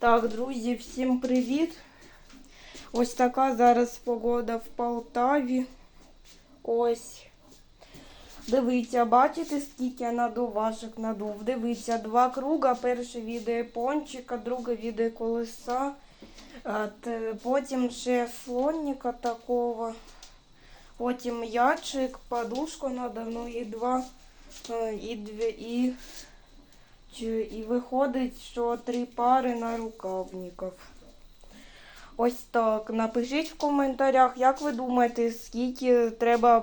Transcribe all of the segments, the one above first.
Так, друзі, всім привіт. Ось така зараз погода в Полтаві. Ось. Дивіться, бачите, скільки я надувашок надув. Дивіться, два круга. Перше відео пончика, друге відео колеса. А, Потім ще слоника такого. Потім ячик, подушку надо мною і два. е, І, дві, і, і виходить, що три пари на рукавників. Ось так. Напишіть в коментарях, як ви думаєте, скільки треба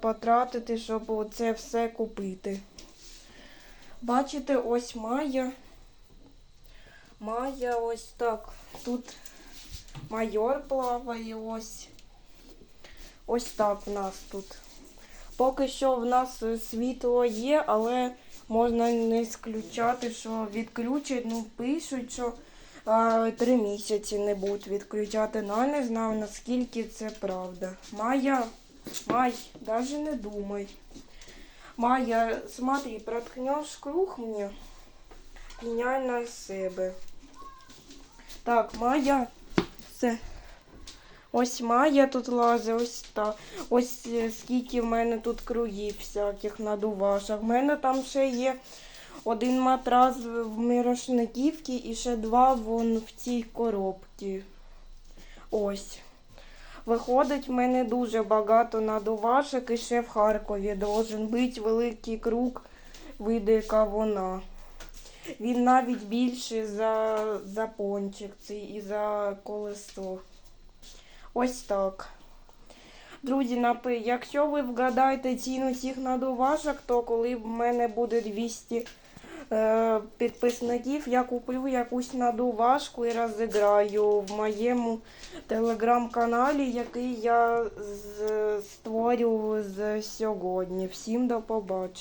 потратити, щоб це все купити. Бачите, ось Майя. Майя ось так. Тут майор плаває ось. Ось так в нас тут. Поки що в нас е, світло є, але можна не сключати, що відключать. Ну, пишуть, що три місяці не будуть відключати. Ну, я не знаю, наскільки це правда. Майя, Май, навіть не думай. Майя, смотри, проткнеш круг мені, піняй на себе. Так, Майя, все. Ось Майя тут лазить, ось так. Ось е, скільки в мене тут кругів всяких надувашок. В мене там ще є один матрас в Мирошниківці і ще два вон в цій коробці. Ось. Виходить, в мене дуже багато надувашок і ще в Харкові должен бути великий круг види кавуна. Він навіть більший за, за пончик цей і за колесо. Ось так. Друзі, напи, якщо ви вгадаєте ціну цих надувашок, то коли в мене буде 200 е, підписників, я куплю якусь надувашку і розіграю в моєму телеграм-каналі, який я створю з сьогодні. Всім до побачення.